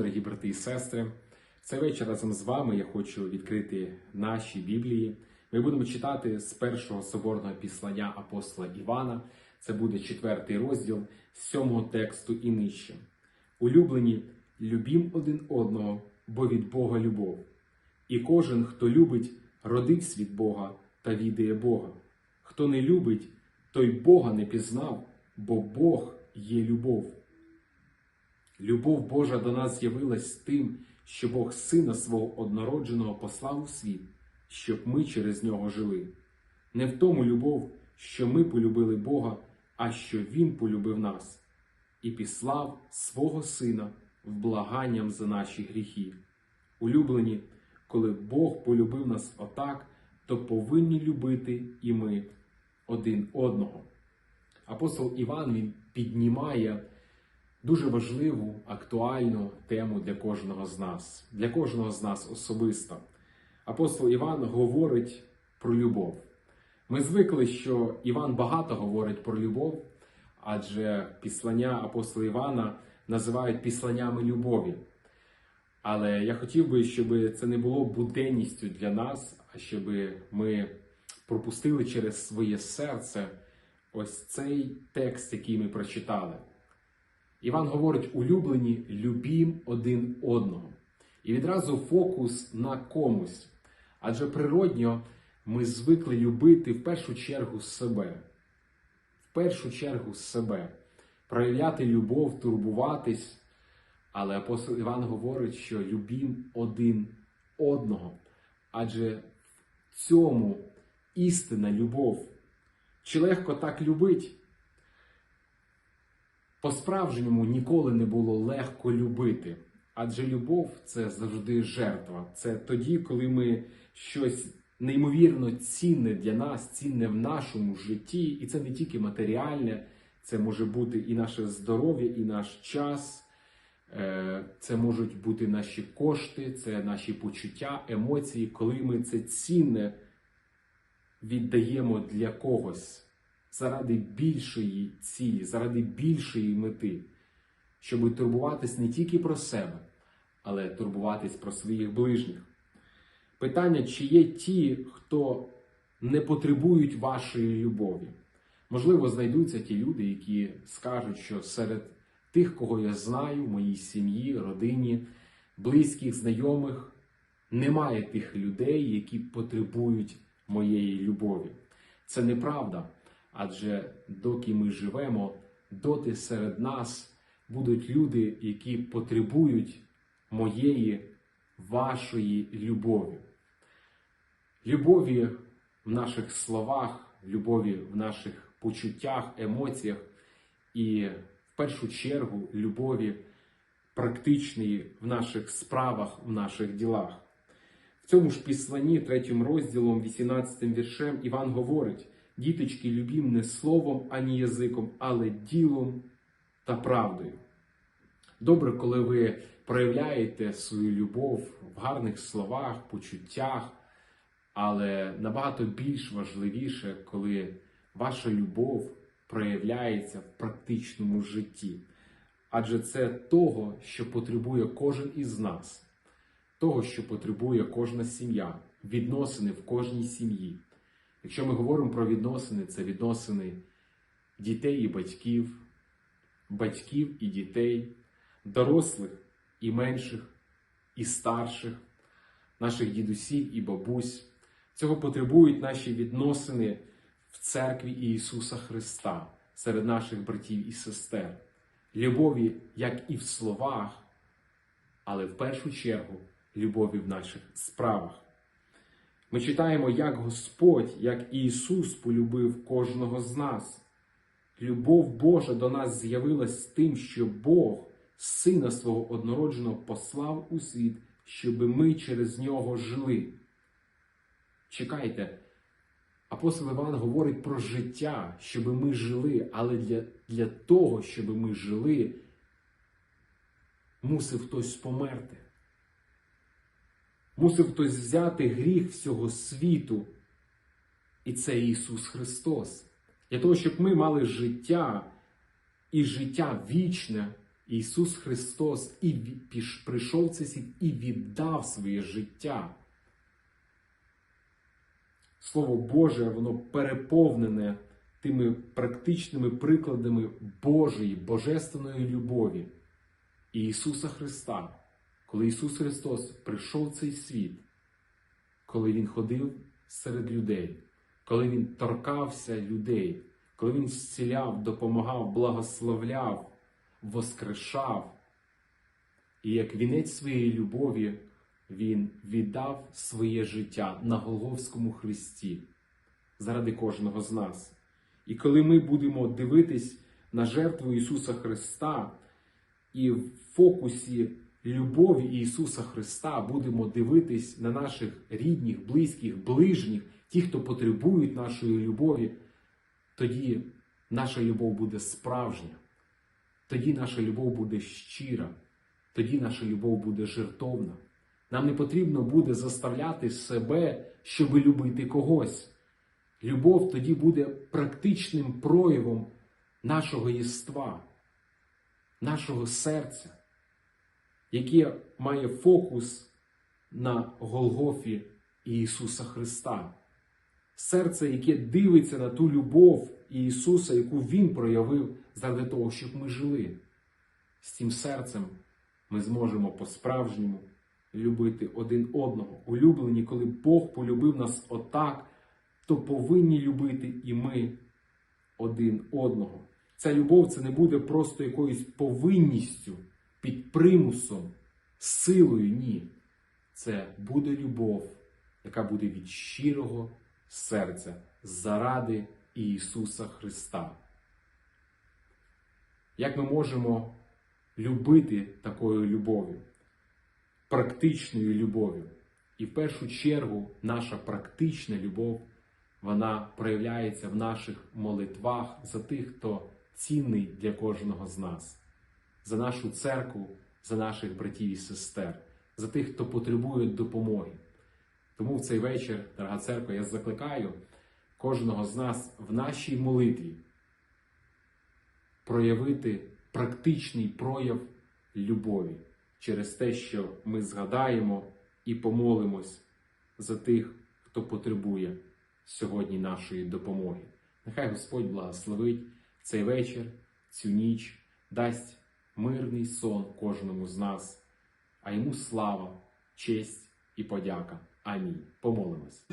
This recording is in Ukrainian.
дорогі брати і сестри. Цей вечір разом з вами я хочу відкрити наші Біблії. Ми будемо читати з першого соборного післання апостола Івана. Це буде четвертий розділ сьомого тексту і нижче. Улюблені, любім один одного, бо від Бога любов. І кожен, хто любить, родився від Бога та відає Бога. Хто не любить, той Бога не пізнав, бо Бог є любов. Любов Божа до нас з'явилась тим, що Бог Сина свого однородженого послав у світ, щоб ми через нього жили. Не в тому любов, що ми полюбили Бога, а що Він полюбив нас і післав свого Сина в благанням за наші гріхи. Улюблені, коли Бог полюбив нас отак, то повинні любити і ми один одного. Апостол Іван він піднімає дуже важливу, актуальну тему для кожного з нас, для кожного з нас особисто. Апостол Іван говорить про любов. Ми звикли, що Іван багато говорить про любов, адже післання апостола Івана називають післаннями любові. Але я хотів би, щоб це не було буденністю для нас, а щоб ми пропустили через своє серце ось цей текст, який ми прочитали. Іван говорить: улюблені, любім один одного. І відразу фокус на комусь. Адже природньо ми звикли любити в першу чергу себе. В першу чергу себе, проявляти любов, турбуватись. Але апостол Іван говорить, що любім один одного. Адже в цьому істинна любов. Чи легко так любить? По-справжньому ніколи не було легко любити, адже любов це завжди жертва. Це тоді, коли ми щось неймовірно цінне для нас, цінне в нашому житті, і це не тільки матеріальне, це може бути і наше здоров'я, і наш час, е, це можуть бути наші кошти, це наші почуття, емоції, коли ми це цінне віддаємо для когось заради більшої цілі, заради більшої мети, щоб турбуватись не тільки про себе, але турбуватись про своїх ближніх. Питання, чи є ті, хто не потребують вашої любові. Можливо, знайдуться ті люди, які скажуть, що серед тих, кого я знаю, моїй сім'ї, родині, близьких, знайомих, немає тих людей, які потребують моєї любові. Це неправда. Адже доки ми живемо, доти серед нас будуть люди, які потребують моєї, вашої любові. Любові в наших словах, любові в наших почуттях, емоціях і в першу чергу любові практичної в наших справах, в наших ділах. В цьому ж післанні, третім розділом, 18 віршем, Іван говорить. Діточки, любім не словом ані язиком, але ділом та правдою. Добре, коли ви проявляєте свою любов в гарних словах, почуттях, але набагато більш важливіше, коли ваша любов проявляється в практичному житті. Адже це того, що потребує кожен із нас, того, що потребує кожна сім'я, відносини в кожній сім'ї. Якщо ми говоримо про відносини, це відносини дітей і батьків, батьків і дітей, дорослих і менших, і старших, наших дідусів і бабусь. Цього потребують наші відносини в церкві Ісуса Христа серед наших братів і сестер. Любові, як і в словах, але в першу чергу любові в наших справах. Ми читаємо, як Господь, як Ісус полюбив кожного з нас. Любов Божа до нас з'явилась тим, що Бог, Сина свого однородженого, послав у світ, щоб ми через нього жили. Чекайте, апостол Іван говорить про життя, щоб ми жили, але для, для того, щоб ми жили, мусив хтось померти. Мусив хтось взяти гріх всього світу. І це Ісус Христос. Для того, щоб ми мали життя і життя вічне, Ісус Христос і прийшов цей світ і віддав своє життя. Слово Боже, воно переповнене тими практичними прикладами Божої, божественної любові Ісуса Христа. Коли Ісус Христос прийшов в цей світ, коли Він ходив серед людей, коли Він торкався людей, коли Він зціляв, допомагав, благословляв, воскрешав, і як вінець своєї любові Він віддав своє життя на Голговському хресті заради кожного з нас. І коли ми будемо дивитись на жертву Ісуса Христа і в фокусі любові Ісуса Христа будемо дивитись на наших рідних, близьких, ближніх, ті, хто потребують нашої любові, тоді наша любов буде справжня, тоді наша любов буде щира, тоді наша любов буде жертовна. Нам не потрібно буде заставляти себе, щоб любити когось. Любов тоді буде практичним проявом нашого єства, нашого серця, яке має фокус на Голгофі Ісуса Христа. Серце, яке дивиться на ту любов Ісуса, яку Він проявив заради того, щоб ми жили. З цим серцем ми зможемо по-справжньому любити один одного. Улюблені, коли Бог полюбив нас отак, то повинні любити і ми один одного. Ця любов це не буде просто якоюсь повинністю, під примусом, силою. Ні. Це буде любов, яка буде від щирого серця заради Ісуса Христа. Як ми можемо любити такою любов'ю, практичною любов'ю? І в першу чергу наша практична любов вона проявляється в наших молитвах за тих, хто цінний для кожного з нас, за нашу церкву, за наших братів і сестер, за тих, хто потребує допомоги. Тому в цей вечір, дорога церква, я закликаю кожного з нас в нашій молитві проявити практичний прояв любові через те, що ми згадаємо і помолимось за тих, хто потребує сьогодні нашої допомоги. Нехай Господь благословить цей вечір, цю ніч, дасть мирний сон кожному з нас, а йому слава, честь і подяка. Амінь. Помолимось.